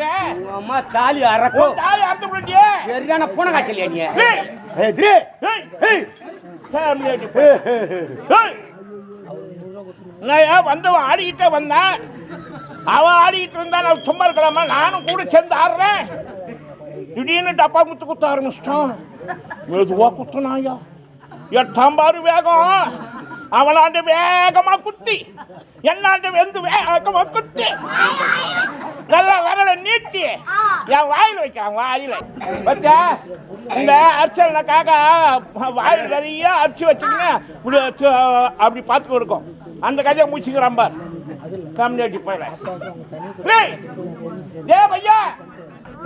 உங்க அம்மா தாலி தாலி அறுத்து சரியான பூனை நீ ஏய், திரு. ஏய். நான் வந்தவன் ஆடிக்கிட்டே வந்தேன் அவன் ஆடிக்கிட்டு இருந்தா நான் சும்மா இருக்கலாமா? நானும் கூட சேர்ந்து ஆடுறேன். திடீர்னு டப்பா குத்து குத்த ஆரம்பிச்சிட்டான். மெதுவா குத்துனாயா எட்டாம் பாரு வேகம். அவனாண்டு வேகமா குத்தி. என்னாண்டு வெந்து வேகமா குத்தி. நல்லா விரல நீட்டி என் வாயில் வைக்கிறான் வாயில. வச்சா இந்த அரிசலுக்காக வாயில் நிறைய அரிசி வச்சுக்கின்னு இப்படி அப்படி பார்த்து இருக்கும். அந்த கதையை முடிச்சுக்கிறான் பார். கம்யூனிட்டி டேய் டேய் பையா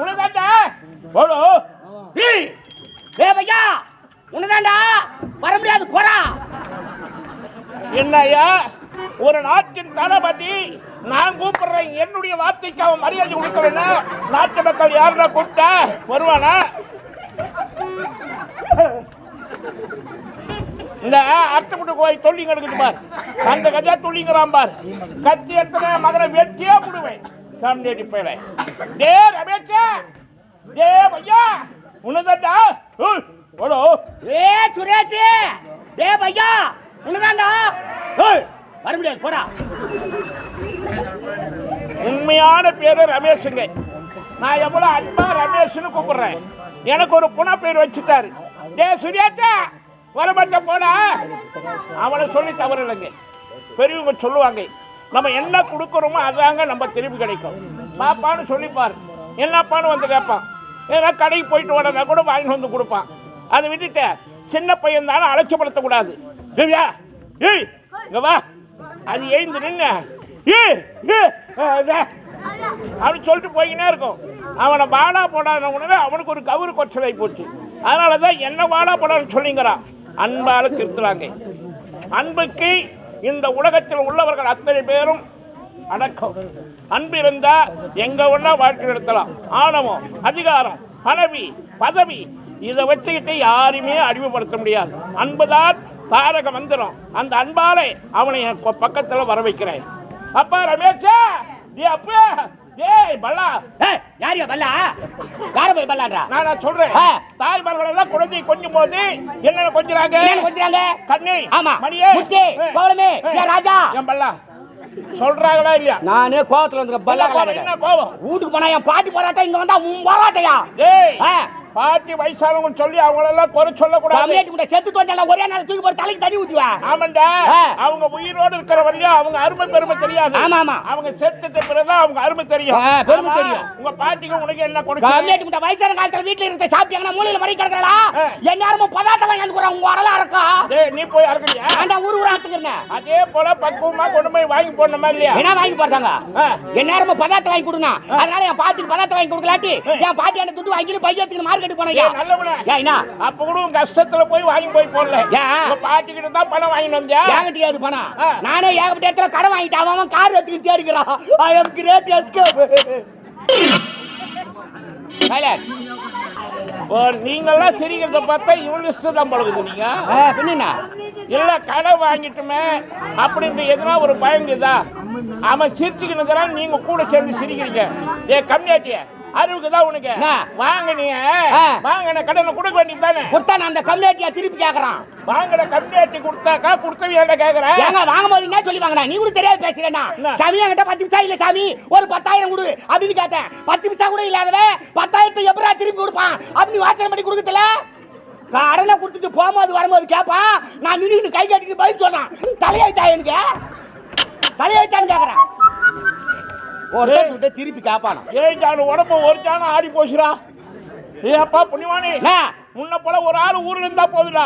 உனதாண்டா போடு. டேய் பையா உனதாண்டா வர முடியாது போடா. என்னய்யா? ஒரு நாட்டின் தளபதி நான் கூப்பிடுறேன். என்னுடைய வார்த்தைக்கு அவன் மரியாதை கொடுக்க வேணும் நாட்டு மக்கள் யாருன்னா கூப்பிட்டா? வருவானா? இந்த அர்த்தப்பட்டு கோயில் தொல்லிங்க எடுக்குது பார். அந்த கஜா தொல்லிங்கிறான் பார். கத்தி எடுத்தன மகனை வெட்டியே விடுவேன் கம்யூனிட்டி பயில டே ரமேஷா டே பையா! உனதாண்டா? ஓடோ ஏ சுரேஷ்! டே பையா! உனதாண்டா? ஏய், வர முடியாது போடா. உண்மையான பேரு ரமேஷுங்க. நான் எவ்வளவு அன்பா ரமேஷ்னு கூப்பிடுறேன். எனக்கு ஒரு புன பேர் வச்சுட்டாரு. டே சுரியாச்சா வரமாட்ட போடா. அவனை சொல்லி தவறு இல்லைங்க பெரியவங்க சொல்லுவாங்க நம்ம என்ன கொடுக்குறோமோ அதாங்க நம்ம திருப்பி கிடைக்கும். பாப்பான்னு சொல்லிப்பார். என்னப்பான்னு வந்து கேட்பான். ஏன்னா கடைக்கு போயிட்டு வரனா கூட வாங்கிட்டு வந்து கொடுப்பான். அதை விட்டுட்டு சின்ன பையன் தானே அலட்சியப்படுத்தக்கூடாது. திவ்யா ஏய் இங்கே வா. அது எழுந்து நின்று அப்படின்னு சொல்லிட்டு போய்கினே இருக்கும். அவனை வாடா போடாத உடனே அவனுக்கு ஒரு கவுரு கொச்சலை போச்சு. அதனால தான் என்ன வாடா போடான்னு சொல்லிங்கிறான் அன்பால் திருத்துறாங்க அன்புக்கு இந்த உலகத்தில் உள்ளவர்கள் அத்தனை பேரும் அடக்கம். அன்பு இருந்தா எங்க ஒன்றா வாழ்க்கை நடத்தலாம். ஆணவம் அதிகாரம் பதவி பதவி இதை வச்சுக்கிட்டு யாரையுமே அடிமைப்படுத்த முடியாது. அன்புதான் தாரக மந்திரம். அந்த அன்பாலே அவனை என் பக்கத்துல வர வைக்கிறேன். அப்பா ரமேஷா! ஏ அப்பா! ஏய் பல்லா! ஏய் யாரியா பல்லா? யார போய் பல்லான்றா? நான் சொல்றேன். ஆ. தாய்மார்கள் எல்லாம் குழந்தை கொஞ்சம் போது என்னென்ன கொஞ்சறாங்க? என்ன கொஞ்சறாங்க? கண்ணி ஆமா. மணியே. முத்தி ஏய். ஏய். ஏ. ராஜா. என் பல்லா? சொல்றாங்களா இல்லையா? நானே கோவத்துல வந்துற பல்லா என்ன என்ன கோபம் வீட்டுக்கு போனா என் பாட்டி போராட்டம் இங்க வந்தா உன் போராட்டையா டேய். ஆ. பாட்டி வயசானவங்க சொல்லி அவங்களெல்லாம் குறை சொல்லக்கூடாது. கம்யூனிட்டி முட்டை செத்து தோஞ்சா ஒரே நாள் தூக்கி போட்டு தலைக்கு தண்ணி ஊத்துவா? ஆமாண்டா. அவங்க உயிரோடு இருக்கிற வரையும் அவங்க அருமை பெருமை தெரியாது. ஆமா, ஆமா. அவங்க செத்துட்ட பிறகுதான் அவங்க அருமை தெரியும். பெருமை. தெரியும். உங்க பாட்டிக்கு உனக்கு என்ன கொடுச்சு கம்யூனிட்டி முட்டை வயசான காலத்துல வீட்டுல இருக்க சாப்பிட்டாங்கன்னா மூலையில மடி கிடக்குறா. எந்நேரமும் பதார்த்தம் வாங்கி உங்க வரலா இருக்கா? டேய் நீ போய் அறுக்கறியா? நான் ஊர் ஊர் அதே போல பக்குவமா கொண்டு போய் வாங்கி போடணுமா இல்லையா? என்ன வாங்கி போறாங்க ஆ. எந்நேரமும் பதார்த்தம் வாங்கி கொடுங்க அதனால என் பாட்டிக்கு பதார்த்தம் வாங்கி கொடுக்கலாட்டி என் பாட்டி அந்த துட்டு வாங்கிட்டு பையத்துக்கு மார்க்கெட் நல்லவனே. ஏன் என்ன? அப்ப கூட உன் கஷ்டத்துல போய் வாங்கி போய் போடல. பாட்டிக்கிட்ட தான் பணம் வாங்கிட்டு வந்தியா ஏகட்டி அது பணம். நானே ஏகப்பட்ட இடத்துல கடன் வாங்கிட்டு அவன் கார் எடுத்துக்கிட்டு தேடிக்கிறான். ஐ எம் கிரேட் எஸ்கேப் நீங்கெல்லாம் சிரிக்கிறத பார்த்தா இவன் லிஸ்ட் தான் பழகுது நீங்க. பின்னா இல்ல கடை வாங்கிட்டுமே அப்படின்ற எதுனா ஒரு பயங்குதா அவன் சிரிச்சுக்கினுக்கிறான் நீங்க கூட சேர்ந்து சிரிக்கிறீங்க. ஏ கம்மியாட்டிய. அறிவுக்கு தான் உனக்கு? வாங்க நீ. வாங்கின கடனை கொடுக்க வேண்டியது தானே கொடுத்தா நான் அந்த கம்யூனிட்டியா திருப்பி கேக்குறான். வாங்கின கம்மியாட்டி கொடுத்தாக்கா கொடுத்தவன் என்ன கேக்குறேன் ஏங்க வாங்கும் போது என்ன சொல்லி வாங்கினா நீ கூட தெரியாது பேசுறேன்னா? சாமி என்கிட்ட பத்து நிமிஷம் இல்ல சாமி. ஒரு பத்தாயிரம் கொடு அப்படின்னு கேட்டேன். பத்து நிமிஷம் கூட இல்லாதவன் பத்தாயிரத்தை எப்படா திருப்பி கொடுப்பான்? அப்படின்னு வாசனை பண்ணி கொடுக்கல கடனை கொடுத்துட்டு போகும்போது வரும்போது கேட்பான் நான் நின்று கை கட்டிட்டு பதில் சொன்னான் தலையாயிட்டா எனக்கு? தலையாயிட்டான்னு கேக்குறேன். ஒரு. விட்டு திருப்பி கேட்பானா ஏய் ஜானு உடம்பு ஒரு ஆடி போச்சுடா. ஏப்பா புண்ணியவானி? முன்ன போல ஒரு ஆள் ஊர்ல இருந்தா போதுடா.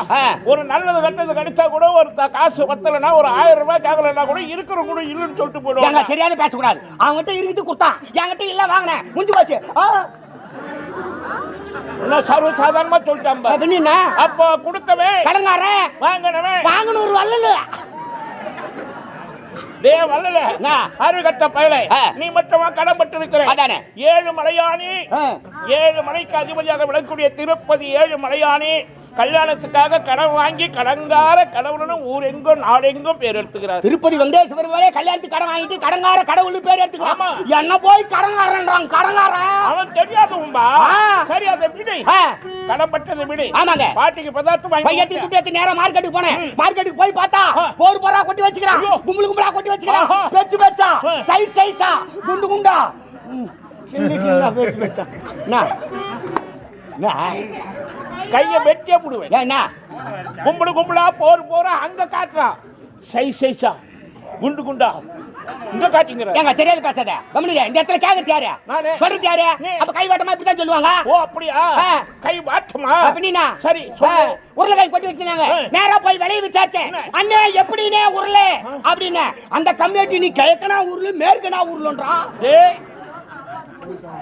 ஒரு நல்லது கெட்டது கிடைச்சா கூட ஒரு காசு பத்தலைன்னா ஒரு ஆயிரம் ரூபாய் கேட்கலன்னா கூட இருக்கிற கூட இல்லைன்னு சொல்லிட்டு போயிடுவாங்க. தெரியாத பேசக்கூடாது. அவன்கிட்ட இருக்குது கொடுத்தான். என்கிட்ட இல்ல வாங்கினேன். முடிஞ்சு போச்சு. சர்வ சாதாரணமா சொல்லிட்டான்? அப்போ கொடுத்தவன். கடங்காரன் வாங்கினவன். வாங்கணும் ஒரு வல்லல டே வல்லல? அறிவு கட்ட பயலை. நீ மட்டுமா கடன் பட்டு இருக்கிற. ஏழு மலையானி. ஏழு மலைக்கு அதிபதியாக விளங்கக்கூடிய திருப்பதி ஏழு மலையானி கல்யாணத்துக்காக கடன் வாங்கி கடங்கார கடவுள்னு ஊரெங்கும் நாடெங்கும் பேர் எடுத்துக்கிறார். திருப்பதி வெங்கடேஸ்வரர் வேலையை கல்யாணத்துக்கு கடன் வாங்கிட்டு கடங்கார கடவுள் பேர் எடுத்துக்கிறான். என்ன போய் கடங்காரன்றான் கடங்காரன் அவன் தெரியாதவன்பா? ஆ. சரி அதை விடு. ஆ, கடன்பட்டதை விடு. ஆமாங்க. பாட்டிக்கு பதார்த்தம் வாங்கி பையத்தி கொடுத்தேன். துட்டு எடுத்து நேரா மார்க்கெட்டுக்கு போனேன். மார்க்கெட்டுக்கு போய் பார்த்தா. போர் போரா கொட்டி வச்சுக்கிறான். கும்பல் கும்பலா கொட்டி வச்சுக்கிறான். பெருசா ஆ. சைஸ் சைஸா குண்டு குண்டா? சின்ன சின்ன பெருசு பெருசா என்ன என்ன? கையை வெட்டியே போடுவேன். என்ன? கும்பலு கும்பலா போர் போறா அங்க காட்டுறான் சைஸ் சைஸா குண்டு குண்டா. இங்க காட்டிங்கிற. ஏங்க தெரியாது பேசாத. கவனிங்க இந்த இடத்துல கேட்கறது யாரு? நானு. சொல்றது யாரு. அப்ப கை வாட்டமா இப்படிதான் சொல்லுவாங்க? ஓ அப்படியா. கை வாட்டுமா? அப்படின்னா சரி உருளைக்காய் கொட்டி வச்சிருந்தாங்க. நேரா போய் விளைய விசாரிச்சேன்? அண்ணே எப்படினே உருளை? அப்படின்னு. அந்த கம்யூனிட்டி நீ கிழக்கனா உருளு மேற்கனா உருளுன்றான் ஏய்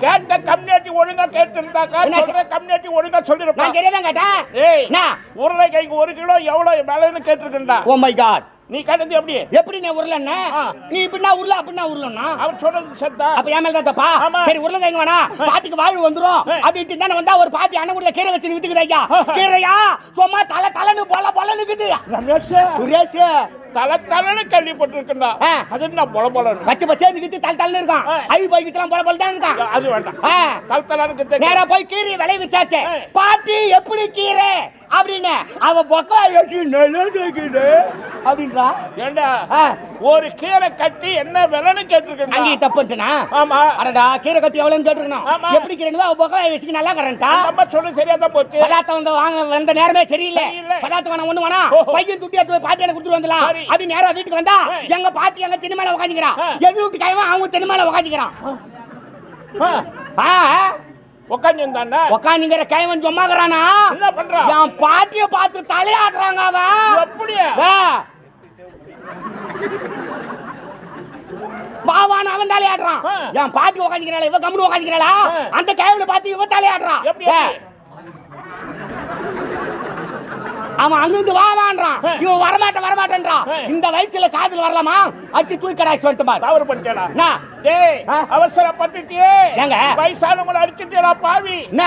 கேட்ட கம்யூனிட்டி ஒழுங்கா கேட்டு இருந்தாக்கா என்ன சொல்ற கம்யூனிட்டி ஒழுங்கா நான் சொல்லிருப்பான் தெரியாதான் கேட்டேன் ஏய் என்ன? உருளைக்காய்க்கு ஒரு கிலோ எவ்வளவு விலைன்னு கேட்டிருக்கா ஓ மை காட் நீ கேட்டது எப்படி? எப்படி நீ உருளண்ணே ஆ. நீ இப்படின்னா உருள அப்படின்னா உருளண்ணா அவன் சொல்றது சத்தா அப்ப என் மேல தப்பா. சரி உருளைக்கிழங்கு வேணா பாட்டிக்கு வாழ்வு வந்துரும். ஆ. அப்படின்ட்டு தானே வந்தா ஒரு பாட்டி அண்ணன் கீரை வச்சு ஆ. கீரையா? சும்மா தலை தலைன்னு பொல பொலனுக்குது ரமேஷ். சுரேஷ். தலை தலைன்னு கேள்விப்பட்டிருக்கா. அது என்ன பொல பொலன்னு பச்சை பச்சை நிக்கிட்டு தலை தலைன்னு இருக்கான் ஆ. ஐ போய்க்கிட்டு பொல பொல தான் இருக்கான் அது வேண்டாம். தலை தலைன்னு நேரா போய் கீரை விலை விசாரிச்சே. பாட்டி எப்படி கீரை அப்படின்னு. அவ பொக்கா வச்சு நல்லது அப்படின்றா? ஏண்டா. ஒரு கீரை கட்டி என்ன விலைன்னு கேட்டிருக்கா அங்கேயும் தப்புன்ட்டுனா ஆமா. அடடா கீரை கட்டி எவ்வளோன்னு கேட்டுருக்கணும். எப்படி கீரைன்னு அவ பொக்கா வச்சுக்கு நல்லா கரண்டா நம்ம சொல்லு சரியா தான் போச்சு. பதார்த்தம் வந்து வாங்க வந்த நேரமே சரியில்லை. பதார்த்தம் வேணாம் ஒண்ணு வேணாம். பையன் துட்டி எடுத்து போய் பாட்டி எனக்கு கொடுத்துட்டு வந்துடலாம். அப்படி நேரா வீட்டுக்கு வந்தா. எங்க பாட்டி எங்க திண்ணு மேல உட்காந்துக்கிறான். எதிர் வீட்டு கைவன் அவங்க திண்ணு மேல உட்காந்துக்கிறான் ஆ, ஆ. உக்காந்து இருந்தாண்டா உட்காந்துங்கிற கைவன் சும்மாக்குறானா என்ன பண்றான் என் பாட்டிய பார்த்து தலையாடுறாங்க அவன் அப்படியா? ஆ. பாவான் அவன் தலையாடுறான். என் பாட்டி உட்காந்துக்கிறாள் இவ கம்முனு உட்காந்துக்கிறாளா. அந்த கைவனை பார்த்து இவ தலையாடுறான் எப்படி ஆ. எப்படி? அவன் அங்கிருந்து வாவான்றான். இவன் வரமாட்டேன் வரமாட்டேன்றான். இந்த வயசுல காதல் வரலாமா அச்சு தூக்கி கடாய்ச்சி வந்துட்டு பாரு தவறு பண்ணிட்டேடா என்ன? டேய்? அவசரப்பட்டுட்டியே. ஏங்க? வயசானவங்களை அடிச்சுட்டேடா பாவி. என்ன?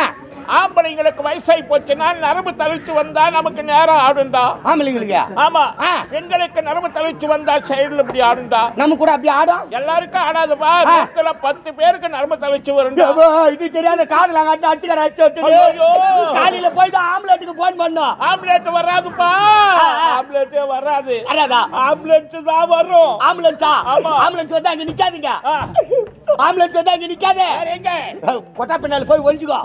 ஆம்பளைங்களுக்கு வயசாகி போச்சுன்னா நரம்பு தழிச்சு வந்தா நமக்கு நேரம் ஆடுண்டா ஆம்பளைங்களுக்கு? ஆமா. பெண்களுக்கு நரம்பு தழிச்சு வந்தா சைடுல இப்படி ஆடுண்டா நம்ம கூட அப்படி ஆடும்? எல்லாருக்கும் ஆடாதுப்பா. ஆ. நூத்துல பத்து பேருக்கு நரம்பு வருண்டா ஏப்பா, இது தெரியாத காதல் அங்க அடிச்சு கடாய்ச்சி ஐயோ. வந்துட்டு காலையில போய் தான் ஆம்பளைட்டுக்கு போன் பண்ணோம். ஆம்புலன்ட் வராதுப்பா. ஆம்புலன்ஸே வராது. வராதா? ஆம்புலன்ஸ் தான் வரும். ஆம்புலன்ஸா ஆம்புலன்ஸ் வந்து அங்க நிக்காதீங்க. ஆம்புலன்ஸ் வந்து அங்க நிக்காத. எங்க? கொட்டா பின்னால போய் ஒளிஞ்சுக்கோ.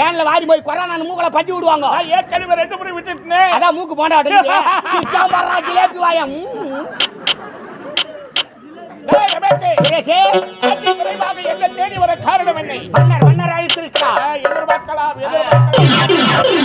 வேன்ல வாரி போய் கொரோனா மூக்கல பத்தி விடுவாங்க. ஏற்கனவே ரெண்டு முறை விட்டுட்டே அதான் மூக்கு போண்டா அடிச்சு ஜிலேபி வாயம் என்ன தேடி வர காரணம் என்ன? மன்னர் மன்னர் அழைத்திருக்கிறார். எதிர்பார்க்கலாம் எதிர்பார்க்கலாம்.